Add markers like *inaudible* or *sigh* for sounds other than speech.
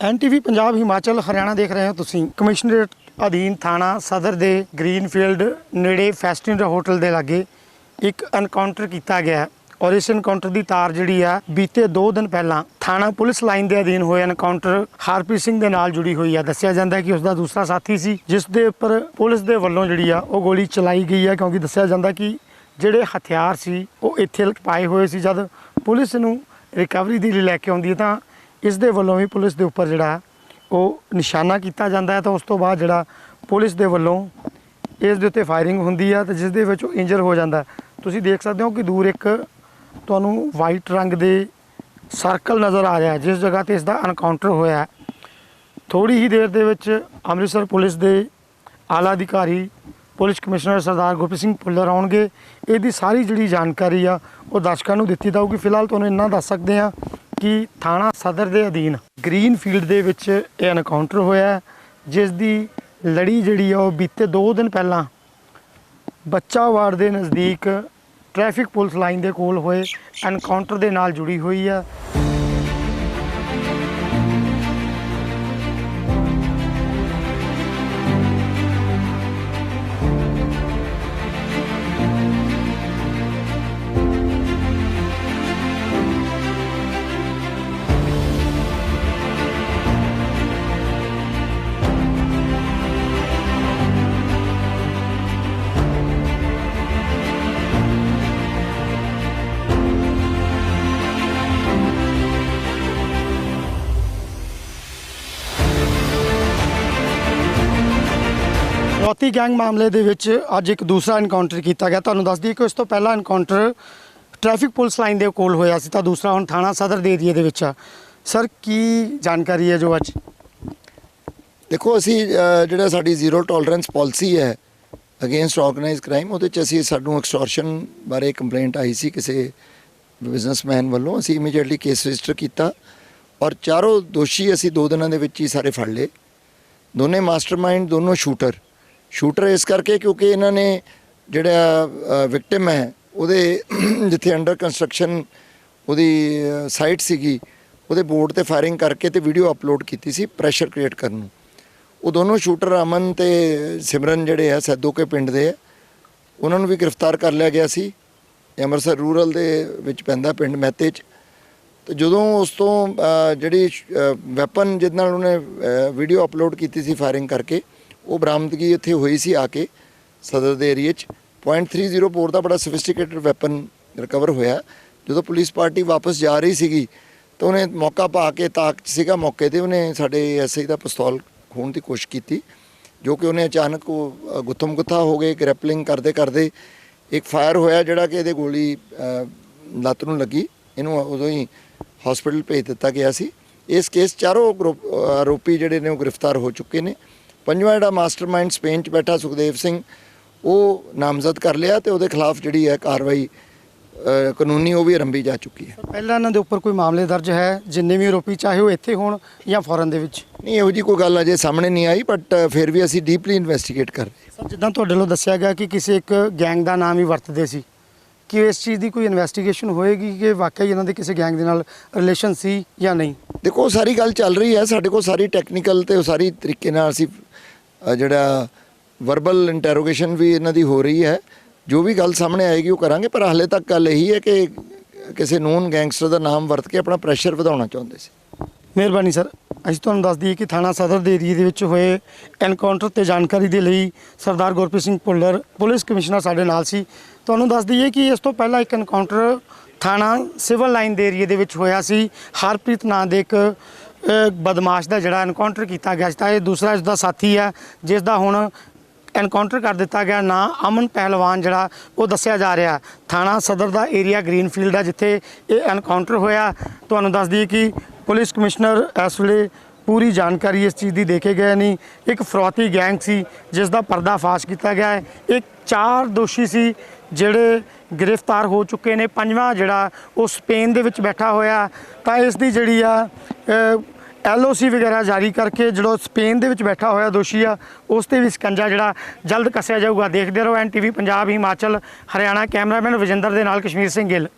ਐਨਟੀਵੀ ਪੰਜਾਬ ਹਿਮਾਚਲ ਹਰਿਆਣਾ ਦੇਖ ਰਹੇ ਹੋ ਤੁਸੀਂ। ਕਮਿਸ਼ਨਰੇਟ ਅਧੀਨ ਥਾਣਾ ਸਦਰ ਦੇ ਗ੍ਰੀਨਫੀਲਡ ਨੇੜੇ ਫੈਸਟਿਨ ਹੋਟਲ ਦੇ ਲਾਗੇ ਇੱਕ ਐਨਕਾਊਂਟਰ ਕੀਤਾ ਗਿਆ ਔਰ ਇਸ ਐਨਕਾਊਂਟਰ ਦੀ ਤਾਰ ਜਿਹੜੀ ਆ, ਬੀਤੇ 2 ਦਿਨ ਪਹਿਲਾਂ ਥਾਣਾ ਪੁਲਿਸ ਲਾਈਨ ਦੇ ਅਧੀਨ ਹੋਏ ਐਨਕਾਊਂਟਰ ਹਰਪ੍ਰੀਤ ਸਿੰਘ ਦੇ ਨਾਲ ਜੁੜੀ ਹੋਈ ਆ। ਦੱਸਿਆ ਜਾਂਦਾ ਕਿ ਉਸ ਦਾ ਦੂਸਰਾ ਸਾਥੀ ਸੀ, ਜਿਸ ਦੇ ਉੱਪਰ ਪੁਲਿਸ ਦੇ ਵੱਲੋਂ ਜਿਹੜੀ ਆ, ਉਹ ਗੋਲੀ ਚਲਾਈ ਗਈ ਹੈ ਕਿਉਂਕਿ ਦੱਸਿਆ ਜਾਂਦਾ ਕਿ ਜਿਹੜੇ ਹਥਿਆਰ ਸੀ, ਉਹ ਇੱਥੇ ਪਾਏ ਹੋਏ ਸੀ। ਜਦ ਪੁਲਿਸ ਨੂੰ ਰਿਕਵਰੀ ਦੇ ਲਈ ਲੈ ਕੇ ਆਉਂਦੀ ਹੈ ਤਾਂ ਇਸ ਦੇ ਵੱਲੋਂ ਵੀ ਪੁਲਿਸ ਦੇ ਉੱਪਰ ਜਿਹੜਾ ਉਹ ਨਿਸ਼ਾਨਾ ਕੀਤਾ ਜਾਂਦਾ ਹੈ ਤਾਂ ਉਸ ਤੋਂ ਬਾਅਦ ਜਿਹੜਾ ਪੁਲਿਸ ਦੇ ਵੱਲੋਂ ਇਸ ਦੇ ਉੱਤੇ ਫਾਇਰਿੰਗ ਹੁੰਦੀ ਆ ਤੇ ਜਿਸ ਦੇ ਵਿੱਚ ਉਹ ਇੰਜਰ ਹੋ ਜਾਂਦਾ ਤੁਸੀਂ ਦੇਖ ਸਕਦੇ ਹੋ ਕਿ ਦੂਰ ਇੱਕ ਤੁਹਾਨੂੰ ਵਾਈਟ ਰੰਗ ਦੇ ਸਰਕਲ ਨਜ਼ਰ ਆ ਰਿਹਾ ਜਿਸ ਜਗ੍ਹਾ ਤੇ ਇਸ ਦਾ ਐਨਕਾਊਂਟਰ ਹੋਇਆ ਹੈ। ਥੋੜੀ ਹੀ ਦੇਰ ਦੇ ਵਿੱਚ ਅੰਮ੍ਰਿਤਸਰ ਪੁਲਿਸ ਦੇ ਆਲਾ ਅਧਿਕਾਰੀ ਪੁਲਿਸ ਕਮਿਸ਼ਨਰ ਸਰਦਾਰ ਗੁਰਪ੍ਰੀਤ ਸਿੰਘ ਭੁੱਲਰ ਆਉਣਗੇ। ਇਹਦੀ ਸਾਰੀ ਜਿਹੜੀ ਜਾਣਕਾਰੀ ਆ ਉਹ ਦਰਸ਼ਕਾਂ ਨੂੰ ਦਿੱਤੀ ਜਾਊਗੀ। ਫਿਲਹਾਲ ਤੁਹਾਨੂੰ ਇੰਨਾ ਦੱਸ ਸਕਦੇ ਆ ਕਿ ਥਾਣਾ ਸਦਰ ਦੇ ਅਧੀਨ ਗ੍ਰੀਨ ਫੀਲਡ ਦੇ ਵਿੱਚ ਇਹ ਐਨਕਾਊਂਟਰ ਹੋਇਆ ਜਿਸ ਦੀ ਲੜੀ ਜਿਹੜੀ ਆ ਉਹ ਬੀਤੇ 2 ਦਿਨ ਪਹਿਲਾਂ ਬੱਚਾ ਵਾਰਡ ਦੇ ਨਜ਼ਦੀਕ ਟ੍ਰੈਫਿਕ ਪੁਲਿਸ ਲਾਈਨ ਦੇ ਕੋਲ ਹੋਏ ਐਨਕਾਊਂਟਰ ਦੇ ਨਾਲ ਜੁੜੀ ਹੋਈ ਆ। ਰੌਤੀ ਗੈਂਗ ਮਾਮਲੇ ਦੇ ਵਿੱਚ ਅੱਜ ਇੱਕ ਦੂਸਰਾ ਐਨਕਾਊਂਟਰ ਕੀਤਾ ਗਿਆ। ਤੁਹਾਨੂੰ ਦੱਸ ਦਈਏ ਕਿ ਉਸ ਤੋਂ ਪਹਿਲਾਂ ਐਨਕਾਊਂਟਰ ਟ੍ਰੈਫਿਕ ਪੁਲਿਸ ਲਾਈਨ ਦੇ ਕੋਲ ਹੋਇਆ ਸੀ ਤਾਂ ਦੂਸਰਾ ਹੁਣ ਥਾਣਾ ਸਦਰ ਦੇ ਏਰੀਏ ਦੇ ਵਿੱਚ ਆ। ਸਰ ਕੀ ਜਾਣਕਾਰੀ ਹੈ ਜੋ ਅੱਜ? ਦੇਖੋ ਅਸੀਂ ਅ, ਜਿਹੜਾ ਸਾਡੀ ਜ਼ੀਰੋ ਟੋਲਰੈਂਸ ਪਾਲਿਸੀ ਹੈ ਅਗੇਂਸਟ ਆਰਗੇਨਾਈਜ਼ਡ ਕ੍ਰਾਈਮ ਉਹਦੇ ਚ ਅਸੀਂ ਸਾਨੂੰ ਐਕਸਟੋਰਸ਼ਨ ਬਾਰੇ ਕੰਪਲੇਂਟ ਆਈ ਸੀ ਕਿਸੇ ਬਿਜ਼ਨਸਮੈਨ ਵੱਲੋਂ। ਅਸੀਂ ਇਮੀਡੀਏਟਲੀ ਕੇਸ ਰਜਿਸਟਰ ਕੀਤਾ ਔਰ ਚਾਰੋਂ ਦੋਸ਼ੀ ਅਸੀਂ ਦੋ ਦਿਨਾਂ ਦੇ ਵਿੱਚ ਹੀ ਸਾਰੇ ਫੜ ਲਏ। ਦੋਨੇ ਮਾਸਟਰਮਾਈਂਡ ਦੋਨੋਂ ਸ਼ੂਟਰ ਸ਼ੂਟਰ ਇਸ ਕਰਕੇ ਕਿਉਂਕਿ ਇਹਨਾਂ ਨੇ ਜਿਹੜਾ ਵਿਕਟਿਮ ਹੈ, ਉਹਦੇ *clears throat* ਜਿੱਥੇ ਅੰਡਰ ਕੰਸਟਰਕਸ਼ਨ ਉਹਦੀ ਸਾਈਟ ਸੀਗੀ, ਉਹਦੇ ਬੋਰਡ ਤੇ ਫਾਇਰਿੰਗ ਕਰਕੇ ਤੇ ਵੀਡੀਓ ਅਪਲੋਡ ਕੀਤੀ ਸੀ ਪ੍ਰੈਸ਼ਰ ਕ੍ਰੀਏਟ ਕਰਨ ਨੂੰ। ਉਹ ਦੋਨੋਂ ਸ਼ੂਟਰ ਅਮਨ ਤੇ ਸਿਮਰਨ ਜਿਹੜੇ ਆ, ਸੈਦੋਕੇ ਪਿੰਡ ਦੇ ਆ, ਉਹਨਾਂ ਨੂੰ ਵੀ ਗ੍ਰਿਫਤਾਰ ਕਰ ਲਿਆ ਗਿਆ ਸੀ। ਅੰਮ੍ਰਿਤਸਰ ਰੂਰਲ ਦੇ ਵਿੱਚ ਪੈਂਦਾ ਪਿੰਡ ਮਹਿਤੇ ਚ। ਤੇ ਜਦੋਂ ਉਸ ਤੋਂ ਜਿਹੜੀ ਵੈਪਨ ਜਿਹਦੇ ਨਾਲ ਉਹਨੇ ਵੀਡੀਓ ਅਪਲੋਡ ਕੀਤੀ ਸੀ ਫਾਇਰਿੰਗ ਕਰਕੇ ਉਹ ਬਰਾਮਦਗੀ ਇੱਥੇ ਹੋਈ ਸੀ ਆ ਕੇ ਸਦਰ ਦੇ ਏਰੀਏ ਚ .30 ਬੋਰ ਦਾ ਬੜਾ ਸੋਫਿਸਟੀਕੇਟਡ ਵੈਪਨ ਰਿਕਵਰ ਹੋਇਆ। ਜਦੋਂ ਪੁਲਿਸ ਪਾਰਟੀ ਵਾਪਸ ਜਾ ਰਹੀ ਸੀਗੀ, ਤਾਂ ਉਹਨੇ ਮੌਕਾ ਪਾ ਕੇ ਤਾਕ 'ਚ ਸੀਗਾ ਮੌਕੇ ਤੇ। ਉਹਨੇ ਸਾਡੇ ਐਸਆਈ ਦਾ ਪਿਸਤੌਲ ਖੋਹਣ ਦੀ ਕੋਸ਼ਿਸ਼ ਕੀਤੀ, ਜੋ ਕਿ ਉਹਨੇ ਅਚਾਨਕ ਉਹ ਗੁੱਥਮ ਗੁੱਥਾ ਹੋ ਗਏ ਗ੍ਰੈਪਲਿੰਗ ਕਰਦੇ ਕਰਦੇ ਇੱਕ ਫਾਇਰ ਹੋਇਆ, ਜਿਹੜਾ ਕਿ ਇਹਦੇ ਗੋਲੀ ਲੱਤ ਨੂੰ ਲੱਗੀ। ਇਹਨੂੰ ਉਦੋਂ ਹੀ ਹਸਪੀਟਲ ਭੇਜ ਦਿੱਤਾ ਗਿਆ ਸੀ। ਇਸ ਕੇਸ ਚਾਰੋਂ ਗਰੁੱਪ ਆਰੋਪੀ ਜਿਹੜੇ ਨੇ ਉਹ ਗ੍ਰਿਫਤਾਰ ਹੋ ਚੁੱਕੇ ਨੇ। ਪੰਜਵਾਂ ਜਿਹੜਾ ਮਾਸਟਰਮਾਈਂਡ ਸਪੇਨ 'ਚ ਬੈਠਾ ਸੁਖਦੇਵ ਸਿੰਘ ਉਹ ਨਾਮਜ਼ਦ ਕਰ ਲਿਆ ਤੇ ਉਹਦੇ ਖਿਲਾਫ ਜਿਹੜੀ ਹੈ ਕਾਰਵਾਈ ਕਾਨੂੰਨੀ ਉਹ ਵੀ ਆਰੰਭੀ ਜਾ ਚੁੱਕੀ ਹੈ। ਪਹਿਲਾਂ ਇਹਨਾਂ ਦੇ ਉੱਪਰ ਕੋਈ ਮਾਮਲੇ ਦਰਜ ਹੈ ਜਿੰਨੇ ਵੀ ਆਰੋਪੀ ਚਾਹੇ ਉਹ ਇੱਥੇ ਹੋਣ ਜਾਂ ਫੋਰਨ ਦੇ ਵਿੱਚ? ਨਹੀਂ ਇਹੋ ਜੀ ਕੋਈ ਗੱਲ ਅਜੇ ਸਾਹਮਣੇ ਨਹੀਂ ਆਈ ਬਟ ਫਿਰ ਵੀ ਅਸੀਂ ਡੀਪਲੀ ਇਨਵੈਸਟੀਗੇਟ ਕਰ ਰਹੇ ਸਰ ਜਿੱਦਾਂ ਤੁਹਾਡੇ ਵੱਲੋਂ ਦੱਸਿਆ ਗਿਆ ਕਿ ਕਿਸੇ ਇੱਕ ਗੈਂਗ ਦਾ ਨਾਮ ਹੀ ਵਰਤਦੇ ਸੀ ਕਿ ਇਸ ਚੀਜ਼ ਦੀ ਕੋਈ ਇਨਵੈਸਟੀਗੇਸ਼ਨ ਹੋਏਗੀ ਕਿ ਵਾਕਈ ਇਹਨਾਂ ਦੇ ਕਿਸੇ ਗੈਂਗ ਦੇ ਨਾਲ ਰਿਲੇਸ਼ਨ ਸੀ ਜਾਂ ਨਹੀਂ? ਦੇਖੋ ਸਾਰੀ ਗੱਲ ਚੱਲ ਰਹੀ ਹੈ ਸਾਡੇ ਕੋਲ ਸਾਰੀ ਟੈਕਨੀਕਲ ਤੇ ਉਹ ਸਾਰੀ ਤਰੀਕੇ ਨਾਲ ਅਸੀਂ ਅ, ਜਿਹੜਾ ਵਰਬਲ ਇੰਟਰੋਗੇਸ਼ਨ ਵੀ ਇਹਨਾਂ ਦੀ ਹੋ ਰਹੀ ਹੈ। ਜੋ ਵੀ ਗੱਲ ਸਾਹਮਣੇ ਆਏਗੀ ਉਹ ਕਰਾਂਗੇ ਪਰ ਹਾਲੇ ਤੱਕ ਗੱਲ ਇਹੀ ਹੈ ਕਿ ਕਿਸੇ ਨੂਨ ਗੈਂਗਸਟਰ ਦਾ ਨਾਮ ਵਰਤ ਕੇ ਆਪਣਾ ਪ੍ਰੈਸ਼ਰ ਵਧਾਉਣਾ ਚਾਹੁੰਦੇ ਸੀ। ਮਿਹਰਬਾਨੀ ਸਰ। ਅਸੀਂ ਤੁਹਾਨੂੰ ਦੱਸ ਦਈਏ ਕਿ ਥਾਣਾ ਸਦਰ ਦੇ ਏਰੀਏ ਦੇ ਵਿੱਚ ਹੋਏ ਐਨਕਾਊਂਟਰ ਤੇ ਜਾਣਕਾਰੀ ਦੇ ਲਈ ਸਰਦਾਰ ਗੁਰਪ੍ਰੀਤ ਸਿੰਘ ਭੁੱਲਰ ਪੁਲਿਸ ਕਮਿਸ਼ਨਰ ਸਾਡੇ ਨਾਲ ਸੀ। ਤੁਹਾਨੂੰ ਦੱਸ ਦਈਏ ਕਿ ਇਸ ਤੋਂ ਪਹਿਲਾਂ ਇੱਕ ਐਨਕਾਊਂਟਰ ਥਾਣਾ ਸਿਵਲ ਲਾਈਨ ਦੇ ਏਰੀਏ ਦੇ ਵਿੱਚ ਹੋਇਆ ਸੀ। ਹਰਪ੍ਰੀਤ ਨਾਂ ਦੇ ਇੱਕ ਬਦਮਾਸ਼ ਦਾ ਜਿਹੜਾ ਐਨਕਾਊਂਟਰ ਕੀਤਾ ਗਿਆ ਸੀ ਤਾਂ ਇਹ ਦੂਸਰਾ ਇਸ ਦਾ ਸਾਥੀ ਹੈ, ਜਿਸ ਦਾ ਹੁਣ ਐਨਕਾਊਂਟਰ ਕਰ ਦਿੱਤਾ ਗਿਆ ਨਾਂ ਅਮਨ ਪਹਿਲਵਾਨ ਜਿਹੜਾ ਉਹ ਦੱਸਿਆ ਜਾ ਰਿਹਾ। ਥਾਣਾ ਸਦਰ ਦਾ ਏਰੀਆ ਗ੍ਰੀਨਫੀਲਡ ਹੈ, ਜਿੱਥੇ ਇਹ ਐਨਕਾਊਂਟਰ ਹੋਇਆ। ਤੁਹਾਨੂੰ ਦੱਸ ਦਈਏ ਕਿ ਪੁਲਿਸ ਕਮਿਸ਼ਨਰ ਇਸ ਵੇਲੇ ਪੂਰੀ ਜਾਣਕਾਰੀ ਇਸ ਚੀਜ਼ ਦੀ ਦੇ ਕੇ ਗਏ ਨਹੀਂ। ਇੱਕ ਫਰੋਤੀ ਗੈਂਗ ਸੀ, ਜਿਸ ਦਾ ਪਰਦਾਫਾਸ਼ ਕੀਤਾ ਗਿਆ ਹੈ। ਇੱਕ ਚਾਰ ਦੋਸ਼ੀ ਸੀ, ਜਿਹੜੇ ਗ੍ਰਿਫਤਾਰ ਹੋ ਚੁੱਕੇ ਨੇ ਪੰਜਵਾਂ ਜਿਹੜਾ ਉਹ ਸਪੇਨ ਦੇ ਵਿੱਚ ਬੈਠਾ ਹੋਇਆ। ਤਾਂ ਇਸ ਦੀ ਜਿਹੜੀ ਆ ਅ, ਐਲਓਸੀ ਵਗੈਰਾ ਜਾਰੀ ਕਰਕੇ ਜਿਹੜਾ ਸਪੇਨ ਦੇ ਵਿੱਚ ਬੈਠਾ ਹੋਇਆ ਦੋਸ਼ੀ ਆ ਉਸ ਤੇ ਵੀ ਸਕੰਜਾ ਜਿਹੜਾ ਜਲਦ ਕੱਸਿਆ ਜਾਊਗਾ। ਦੇਖਦੇ ਰਹੋ ਐਨਟੀਵੀ ਪੰਜਾਬ ਹਿਮਾਚਲ ਹਰਿਆਣਾ ਕੈਮਰਾਮੈਨ ਵਿਜੇਂਦਰ ਦੇ ਨਾਲ ਕਸ਼ਮੀਰ ਸਿੰਘ ਗਿੱਲ।